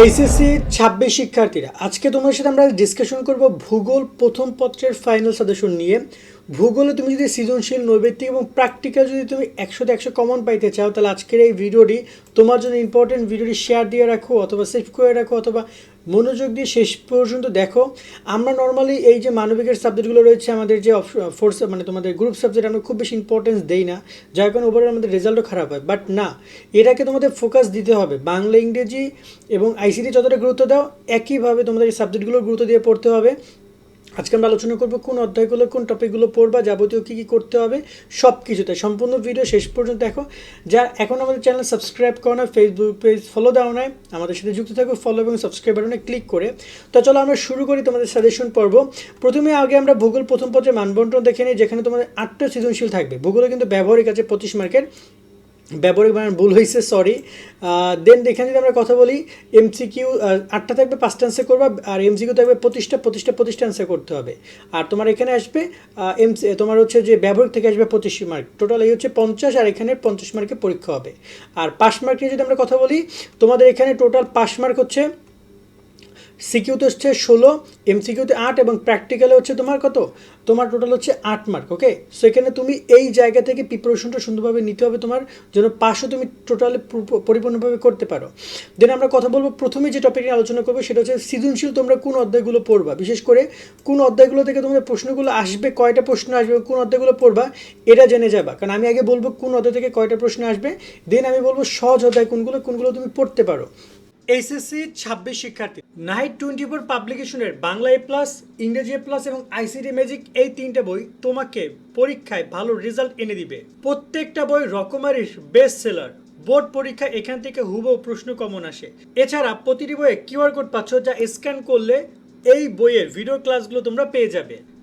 HSC ছাব্বিশ শিক্ষার্থীরা, আজকে তোমার সাথে আমরা ডিসকাশন করব ভূগোল প্রথম পত্রের ফাইনাল সাজেশন নিয়ে। ভূগোলে তুমি যদি সৃজনশীল, নৈবেদ্যিক এবং প্র্যাকটিক্যাল যদি তুমি একশো একশো কমন পাইতে চাও, তাহলে আজকের এই ভিডিওটি তোমার জন্য ইম্পর্টেন্ট ভিডিওটি শেয়ার দিয়ে রাখো অথবা সেভ করে রাখো অথবা মনোযোগ দিয়ে শেষ পর্যন্ত দেখো। আমরা নর্মালি এই যে মানবিকের সাবজেক্টগুলো রয়েছে, আমাদের যে ফোর্স মানে তোমাদের গ্রুপ সাবজেক্ট আমরা খুব বেশি ইম্পর্টেন্স দেই না, যার কারণে ওভারঅল আমাদের রেজাল্টও খারাপ হয়। বাট না, এটাকে তোমাদের ফোকাস দিতে হবে। বাংলা, ইংরেজি এবং আইসিটি যতটা গুরুত্ব দাও, একইভাবে তোমাদের এই সাবজেক্টগুলোর গুরুত্ব দিয়ে পড়তে হবে। আজকে আমরা আলোচনা করব কোন অধ্যায়গুলো, কোন টপিকগুলো পড়বা, যাবতীয় কী কী করতে হবে সব কিছুতে সম্পূর্ণ ভিডিও শেষ পর্যন্ত দেখো। যা এখন আমাদের চ্যানেল সাবস্ক্রাইব করো না ফেসবুক পেজ ফলো দাও না, আমাদের সাথে যুক্ত থাকো ফলো এবং সাবস্ক্রাইব বাটনে ক্লিক করে। তো চলো আমরা শুরু করি, তোমাদের সাজেশন পর্ব প্রথমে আগে আমরা ভূগোল প্রথম পত্রে মানবন্টন দেখে নিই, যেখানে তোমাদের আটটা সৃজনশীল থাকবে। ভূগোলে কিন্তু ব্যবহারিক আছে পঁচিশ মার্কের ব্যবহারিক মানে ভুল হয়েছে সরি দেন এখানে যদি আমরা কথা বলি এমসিকিউ আটটা থাকবে, পাঁচটা আনসার করবে, আর এমসিকিউ থাকবে প্রতিষ্ঠা প্রতিষ্ঠা প্রতিষ্ঠা আনসার করতে হবে। আর তোমার এখানে আসবে এমসি তোমার হচ্ছে যে ব্যবহারিক থেকে আসবে পঁচিশ মার্ক টোটাল এই হচ্ছে পঞ্চাশ, আর এখানে পঞ্চাশ মার্কে পরীক্ষা হবে। আর পাস মার্ক নিয়ে যদি আমরা কথা বলি, তোমাদের এখানে টোটাল পাস মার্ক হচ্ছে সিকিউতে হচ্ছে ষোলো, এমসিকিউতে আট এবং প্র্যাকটিক্যালে হচ্ছে তোমার কত? তোমার টোটাল হচ্ছে আট মার্ক ওকে সো এখানে তুমি এই জায়গা থেকে প্রিপারেশনটা সুন্দরভাবে নিতে হবে তোমার জন্য পাশও তুমি টোটালি পরিপূর্ণভাবে করতে পারো। দেন আমরা কথা বলব প্রথমে যে টপিক নিয়ে আলোচনা করব, সেটা হচ্ছে সৃজনশীল তোমরা কোন অধ্যায়গুলো পড়বা? বিশেষ করে কোন অধ্যায়গুলো থেকে তোমাদের প্রশ্নগুলো আসবে, কয়টা প্রশ্ন আসবে কোন অধ্যায়গুলো পড়বা, এটা জেনে যাবা। কারণ আমি আগে বলব কোন অধ্যায় থেকে কয়টা প্রশ্ন আসবে দেন আমি বলব সহজ অধ্যায় কোনগুলো কোনগুলো তুমি পড়তে পারো। এইচএসসি ছাব্বিশ শিক্ষার্থী। নাইট টোয়েন্টি ফোর পাবলিকেশনের বাংলা এ প্লাস ইংরেজি এ প্লাস এবং আইসিটি ম্যাজিক এই তিনটা বই তোমাকে পরীক্ষায় ভালো রেজাল্ট এনে দিবে। প্রত্যেকটা বই রকমারি বেস্ট সেলার বোর্ড পরীক্ষা এখান থেকে হুবহু প্রশ্ন কমন আসে। এছাড়া প্রতিটি বইয়ে কিউআর কোড পাচ্ছ যা স্ক্যান করলে এই বইয়ের ভিডিও ক্লাসগুলো তোমরা পেয়ে যাবে।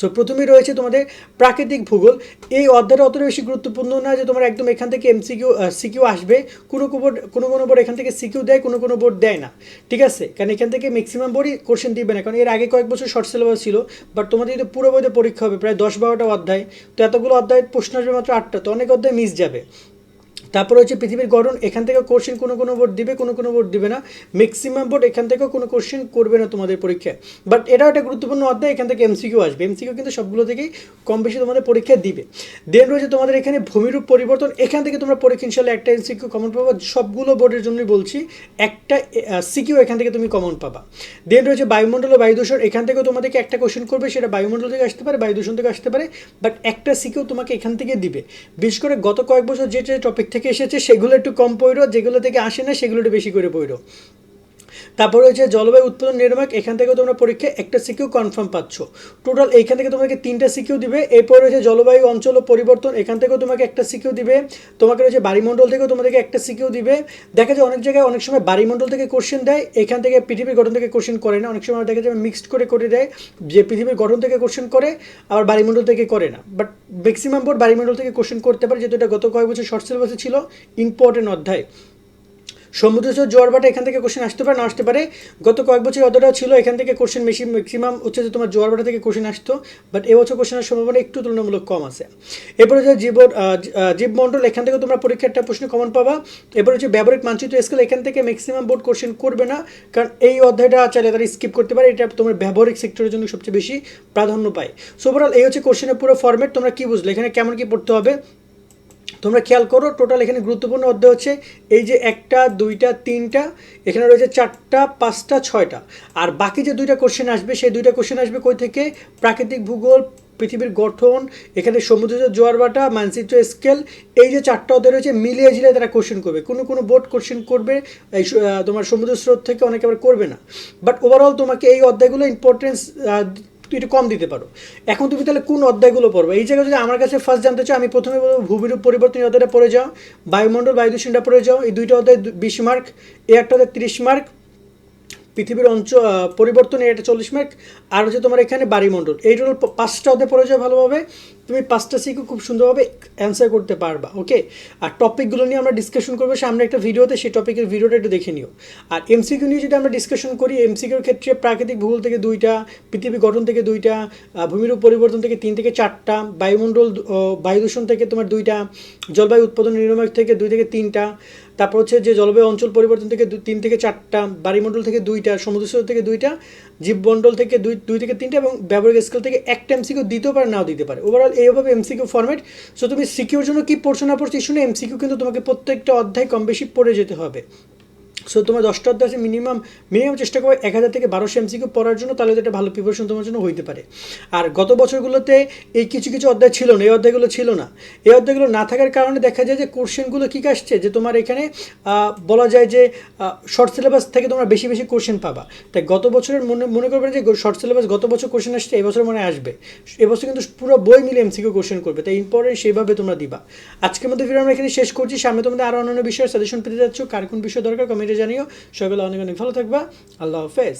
সো প্রথমেই রয়েছে তোমাদের প্রাকৃতিক ভূগোল। এই অধ্যায়টা অতটা বেশি গুরুত্বপূর্ণ না যে তোমার একদম এখান থেকে এমসিকিউ সিকিউ আসবে। কোনো কোনো বোর্ড, কোনো কোনো বোর্ড এখান থেকে সিকিউ দেয়, কোনো কোনো বোর্ড দেয় না। ঠিক আছে? কারণ এখান থেকে ম্যাক্সিমাম বোর্ডই কোশ্চেন দিবে না। কারণ এর আগে কয়েক বছর শর্ট সিলেবাস ছিল বাট তোমাদের যদি পুরো বইতে পরীক্ষা হবে, প্রায় দশ বারোটা অধ্যায়। তো এতগুলো অধ্যায় প্রশ্ন আসবে মাত্র আটটা, তো অনেক অধ্যায় মিস যাবে। তারপর হচ্ছে পৃথিবীর গঠন, এখান থেকে কোশ্চেন কোনো কোনো বোর্ড দিবে, কোনো কোনো বোর্ড দিবে না। ম্যাক্সিমাম বোর্ড এখান থেকেও কোনো কোশ্চেন করবে না তোমাদের পরীক্ষায়। বাট এটাও একটা গুরুত্বপূর্ণ অধ্যায়, এখান থেকে এমসিকিউ আসবে। এমসিকিউ কিন্তু সবগুলো থেকেই কম বেশি তোমাদের পরীক্ষা দিবে। দেন রয়েছে তোমাদের এখানে ভূমিরূপ পরিবর্তন। এখান থেকে তোমরা পরীক্ষা ইনশাল্লাহ একটা এমসিকিউ কমন পাবা। সবগুলো বোর্ডের জন্যই বলছি, একটা সিকিউ এখান থেকে তুমি কমন পাবা। দেন রয়েছে বায়ুমণ্ডল ও বায়ুদূষণ এখান থেকেও তোমাদেরকে একটা কোশ্চেন করবে, সেটা বায়ুমণ্ডল থেকে আসতে পারে বায়ুদূষণ থেকে আসতে পারে। বাট একটা সিকিউ তোমাকে এখান থেকে দিবে। বিশেষ করে গত কয়েক বছর যে যে টপিক থেকে এসেছে সেগুলো একটু কম পড়ো যেগুলো থেকে আসে না সেগুলো একটু বেশি করে পড়ো তারপর হচ্ছে জলবায়ু উৎপাদন নির্মাক এখান থেকে তোমরা পরীক্ষায় একটা সিকিউ কনফার্ম পাচ্ছ। টোটাল এইখান থেকে তোমাকে তিনটা সিকিউ দিবে, এরপর রয়েছে জলবায়ু, অঞ্চল ও পরিবর্তন, এখান থেকেও তোমাকে একটা সিকিউ দিবে। তোমাকে রয়েছে বাড়িমণ্ডল থেকেও তোমাদেরকে একটা সিকিউ দিবে। দেখা যায় অনেক জায়গায় অনেক সময় বাড়িমণ্ডল থেকে কোশ্চেন দেয়, এখান থেকে পৃথিবীর গঠন থেকে কোশ্চেন করে না। অনেক সময় দেখা যায় মিক্সড করে করে দেয়, যে পৃথিবীর গঠন থেকে কোশ্চেন করে, আবার বাড়িমণ্ডল থেকে করে না। বাট ম্যাক্সিমাম বোর্ড বাড়িমণ্ডল থেকে কোশ্চেন করতে পারে, যেহেতু এটা গত কয়েক বছর শর্ট সিলেবাসে ছিল ইম্পর্টেন্ট অধ্যায়। সমুদ্র জোয়ার ভাটা এখান থেকে কোশ্চেন আসতে পারে, না আসতে পারে। গত কয়েক বছর অতটাও ছিল, এখান থেকে কোশ্চেন বেশি ম্যাক্সিমাম হচ্ছে যে তোমার জোয়ার ভাটা থেকে কোশ্চেন আসতো বাট এবছর কোশ্চেনের সম্ভাবনা একটু তুলনামূলক কম আছে। এরপরে হচ্ছে জীব জীবমণ্ডল, এখান থেকে তোমরা পরীক্ষার একটা প্রশ্ন কমন পাবা। এরপর হচ্ছে ব্যবহারিক মানচিত্র স্কেল এখান থেকে ম্যাক্সিমাম বোর্ড কোশ্চেন করবে না, কারণ এই অধ্যায়টা চাইলে তারা স্কিপ করতে পারে, এটা তোমার ব্যবহারিক সেক্টরের জন্য সবচেয়ে বেশি প্রাধান্য পায়। সো ওভারঅল এই হচ্ছে কোশ্চেনের পুরো ফর্মেট তোমরা কি বুঝলে? এখানে কেমন কি পড়তে হবে? তোমরা খেয়াল করো টোটাল এখানে গুরুত্বপূর্ণ অধ্যায় হচ্ছে এই যে একটা, দুইটা, তিনটা, এখানে রয়েছে চারটা, পাঁচটা, ছয়টা। আর বাকি যে দুইটা কোশ্চেন আসবে, সেই দুইটা কোশ্চেন আসবে কই থেকে? প্রাকৃতিক ভূগোল, পৃথিবীর গঠন, এখানে সমুদ্র জোয়ার বাটা, মানচিত্র স্কেল এই যে চারটা অধ্যায় রয়েছে, মিলিয়ে ঝিলিয়ে তারা কোশ্চেন করবে। কোনো কোনো বোর্ড কোশ্চেন করবে, এই তোমার সমুদ্র স্রোত থেকে অনেকে আবার করবে না। বাট ওভারঅল তোমাকে এই অধ্যায়গুলো ইম্পর্টেন্স তুই একটু কম দিতে পারো। এখন তুমি তাহলে কোন অধ্যায়গুলো পড়বে? এই জায়গায় যদি আমার কাছে ফার্স্ট জানতে চাও, আমি প্রথমে বলব ভূমিরূপ পরিবর্তন অধ্যায়টা পড়ে যাও, বায়ুমণ্ডল, বায়ুদূষণটা পড়ে যাও। এই দুইটা অধ্যায় বিশ মার্ক এ একটা অধ্যায় তিরিশ মার্ক পৃথিবীর অঞ্চ পরিবর্তন এটা চল্লিশ মার্ক আর হচ্ছে তোমার এখানে বাড়িমণ্ডল এই টোটাল পাঁচটা অধ্যায় পড়ে যাও ভালোভাবে। তুমি পাঁচটা সিকু খুব সুন্দরভাবে অ্যান্সার করতে পারবা ওকে আর টপিকগুলো নিয়ে আমরা ডিসকাশন করব, সামনে একটা ভিডিওতে সেই টপিকের ভিডিওটা একটু দেখে নিও। আর এমসিকিউ নিয়ে যদি আমরা ডিসকাশন করি এমসিকিউর ক্ষেত্রে প্রাকৃতিক ভূগোল থেকে দুইটা, পৃথিবী গঠন থেকে দুইটা ভূমিরূপ পরিবর্তন থেকে তিন থেকে চারটা, বায়ুমণ্ডল বায়ু দূষণ থেকে তোমার দুইটা, জলবায়ু উৎপাদন নিরাময় থেকে দুই থেকে তিনটা, তারপর হচ্ছে যে জলবায়ু অঞ্চল পরিবর্তন থেকে তিন থেকে চারটা বাড়িমণ্ডল থেকে দুইটা সমুদ্রস্তর থেকে দুইটা জীবমণ্ডল থেকে দুই দুই থেকে তিনটা এবং ব্যবহারিক স্কেল থেকে একটা এমসিকিউ দিতেও পারে, নাও দিতে পারে। ওভারঅল এইভাবে এমসিকিউ ফরম্যাট সো তুমি সিকিউর জন্য কি পড়ছো না পড়ছো শুনে এমসিকিউ কিন্তু তোমাকে প্রত্যেকটা অধ্যায় কম বেশি পড়ে যেতে হবে। সো তোমার দশটা অধ্যায় মিনিমাম মিনিমাম চেষ্টা করো এক হাজার থেকে বারোশো এমসিকিউ পড়ার জন্য, তাহলে একটা ভালো প্রিপারেশন তোমার জন্য হইতে পারে। আর গত বছরগুলোতে এই কিছু কিছু অধ্যায় ছিল না, এই অধ্যায়গুলো ছিল না। এই অধ্যায়গুলো না থাকার কারণে দেখা যায় যে কোশ্চেনগুলো কী আসছে যে তোমার এখানে বলা যায় যে শর্ট সিলেবাস থেকে তোমরা বেশি বেশি কোশ্চেন পাবা। তাই গত বছরের মনে মনে করবেন যে শর্ট সিলেবাস গত বছর কোশ্চেন আসছে এবছর মনে আসবে। এবছর কিন্তু পুরো বই মিলে এমসিকিউ কোশ্চেন করবে, তাই ইম্পর্টেন্ট সেইভাবে তোমরা দিবা। আজকের মধ্যে ভিডিও আমরা এখানে শেষ করছি, সামনে তোমাদের আরও অন্যান্য বিষয়ের সাজেশন পেতে যাচ্ছ, কার কোন বিষয় দরকার কমেন্টে জানিও। সকলে অনেক অনেক ভালো থাকবা। আল্লাহ হাফেজ।